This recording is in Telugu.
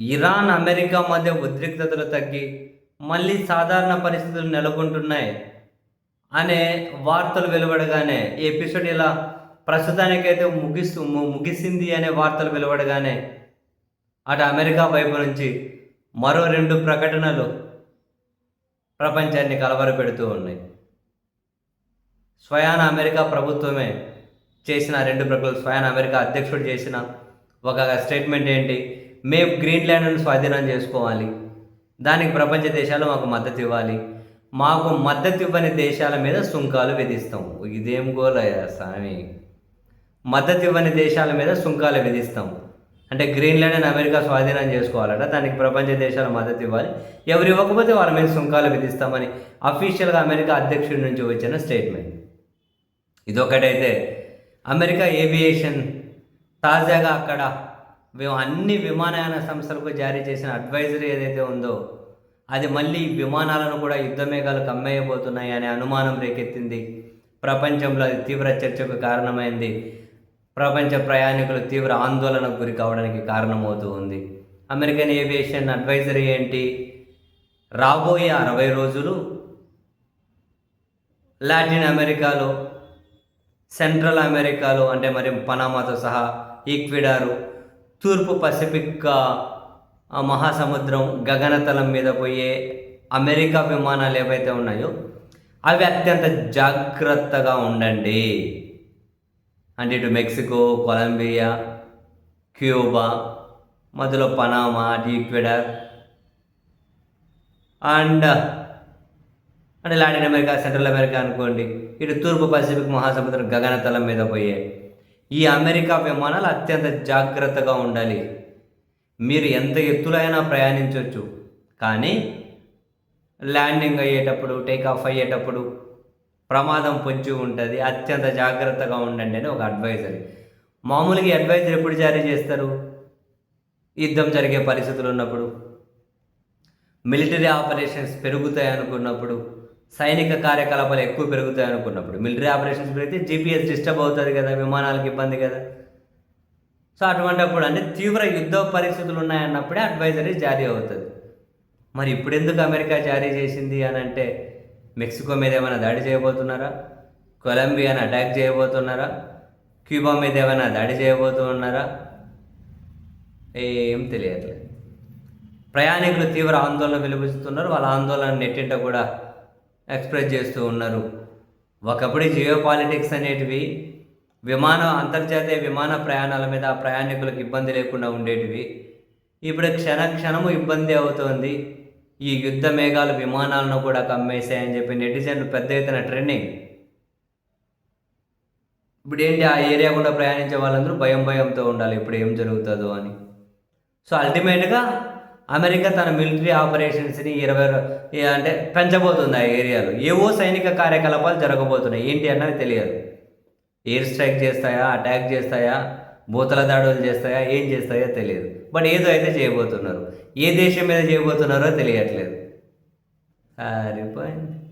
ఇరాన్ అమెరికా మధ్య ఉద్రిక్తతలు తగ్గి మళ్ళీ సాధారణ పరిస్థితులు నెలకొంటున్నాయి అనే వార్తలు వెలువడగానే ఈ ఎపిసోడ్ ఇలా ప్రస్తుతానికైతే ముగిస్తూ ము- ముగిసింది అనే వార్తలు వెలువడగానే అటు అమెరికా వైపు నుంచి మరో రెండు ప్రకటనలు ప్రపంచాన్ని కలవరపెడుతూ ఉన్నాయి. స్వయాన అమెరికా ప్రభుత్వమే చేసిన రెండు ప్రకటనలు స్వయాన అమెరికా అధ్యక్షుడు చేసిన ఒక స్టేట్మెంట్ ఏంటి? మేము గ్రీన్లాండ్ను స్వాధీనం చేసుకోవాలి. దానికి ప్రపంచ దేశాలు మాకు మద్దతు ఇవ్వాలి. మాకు మద్దతు ఇవ్వని దేశాల మీద సుంకాలు విధిస్తాం. ఇదేం గోలయ్యా స్వామి మద్దతు ఇవ్వని దేశాల మీద సుంకాలు విధిస్తాం. అంటే గ్రీన్లాండ్ అని అమెరికా స్వాధీనం చేసుకోవాలట దానికి ప్రపంచ దేశాలు మద్దతు ఇవ్వాలి. ఎవరు ఇవ్వకపోతే వాళ్ళ మీద సుంకాలు విధిస్తామని అఫీషియల్గా అమెరికా అధ్యక్షుడి నుంచి వచ్చిన స్టేట్మెంట్. ఇదొకటైతే అమెరికా ఏవియేషన్ తాజాగా అక్కడ మేము అన్ని విమానయాన సంస్థలకు జారీ చేసిన అడ్వైజరీ ఏదైతే ఉందో అది మళ్ళీ విమానాలను కూడా యుద్ధ మేఘాలు కమ్మేయబోతున్నాయి అనే అనుమానం రేకెత్తింది. ప్రపంచంలో అది తీవ్ర చర్చకు కారణమైంది. ప్రపంచ ప్రయాణికులు తీవ్ర ఆందోళనకు గురి కావడానికి కారణమవుతూ ఉంది. అమెరికన్ ఏవియేషన్ అడ్వైజరీ ఏంటి? రాబోయే అరవై రోజులు లాటిన్ అమెరికాలో సెంట్రల్ అమెరికాలో అంటే మరి పనామాతో సహా ఈక్విడారు తూర్పు పసిఫిక్ మహాసముద్రం గగనతలం మీద పోయే అమెరికా విమానాలు ఏవైతే ఉన్నాయో అవి అత్యంత జాగ్రత్తగా ఉండండి. అంటే ఇటు మెక్సికో కొలంబియా క్యూబా మధ్యలో పనామా అటు ఈక్వెడార్ అండ్ అంటే లాటిన్ అమెరికా సెంట్రల్ అమెరికా అనుకోండి ఇటు తూర్పు పసిఫిక్ మహాసముద్రం గగనతలం మీద పోయే ఈ అమెరికా విమానాలు అత్యంత జాగ్రత్తగా ఉండాలి. మీరు ఎంత ఎత్తులో అయినా ప్రయాణించవచ్చు కానీ ల్యాండింగ్ అయ్యేటప్పుడు టేక్ ఆఫ్ అయ్యేటప్పుడు ప్రమాదం పొంచి ఉంటుంది. అత్యంత జాగ్రత్తగా ఉండండి అని ఒక అడ్వైజరీ మామూలుగా అడ్వైజర్ ఎప్పుడు జారీ చేస్తారు? యుద్ధం జరిగే పరిస్థితులు ఉన్నప్పుడు. మిలిటరీ ఆపరేషన్స్ పెరుగుతాయి అనుకున్నప్పుడు. సైనిక కార్యకలాపాలు ఎక్కువ పెరుగుతాయి అనుకున్నప్పుడు. మిలిటరీ ఆపరేషన్స్ పెరిగితే జీపీఎస్ డిస్టర్బ్ అవుతుంది కదా విమానాలకు ఇబ్బంది కదా. సో అటువంటిప్పుడు అంటే తీవ్ర యుద్ధ పరిస్థితులు ఉన్నాయన్నప్పుడే అడ్వైజరీ జారీ అవుతుంది. మరి ఇప్పుడు ఎందుకు అమెరికా జారీ చేసింది అని అంటే మెక్సికో మీద ఏమైనా దాడి చేయబోతున్నారా? కొలంబియాని అటాక్ చేయబోతున్నారా? క్యూబా మీద ఏమైనా దాడి చేయబోతున్నారా? ఏం తెలియట్లేదు. ప్రయాణికులు తీవ్ర ఆందోళన వెలువరిస్తున్నారు వాళ్ళ ఆందోళన నెట్టింట కూడా ఎక్స్ప్రెస్ చేస్తూ ఉన్నారు. ఒకప్పుడు జియో పాలిటిక్స్ అనేటివి విమాన అంతర్జాతీయ విమాన ప్రయాణాల మీద ఆ ప్రయాణికులకు ఇబ్బంది లేకుండా ఉండేటివి. ఇప్పుడు క్షణ క్షణము ఇబ్బంది అవుతోంది. ఈ యుద్ధ మేఘాలు విమానాలను కూడా కమ్మేశాయని చెప్పి నెటిజన్లు పెద్ద ఎత్తున ట్రెండింగ్. ఇప్పుడు ఏంటి ఆ ఏరియా కూడా ప్రయాణించే వాళ్ళందరూ భయం భయంతో ఉండాలి. ఇప్పుడు ఏం జరుగుతుందో అని. సో అల్టిమేట్గా అమెరికా తన మిలిటరీ ఆపరేషన్స్ని ఇరవై అంటే పెంచబోతుంది ఆ ఏరియాలో. ఏవో సైనిక కార్యకలాపాలు జరగబోతున్నాయి. ఏంటి అన్నది తెలియదు. ఎయిర్ స్ట్రైక్ చేస్తాయా? అటాక్ చేస్తాయా? భూతల దాడులు చేస్తాయా? ఏం చేస్తాయో తెలియదు. బట్ ఏదో అయితే చేయబోతున్నారు. ఏ దేశం మీద చేయబోతున్నారో తెలియట్లేదు. సరిపోయింది.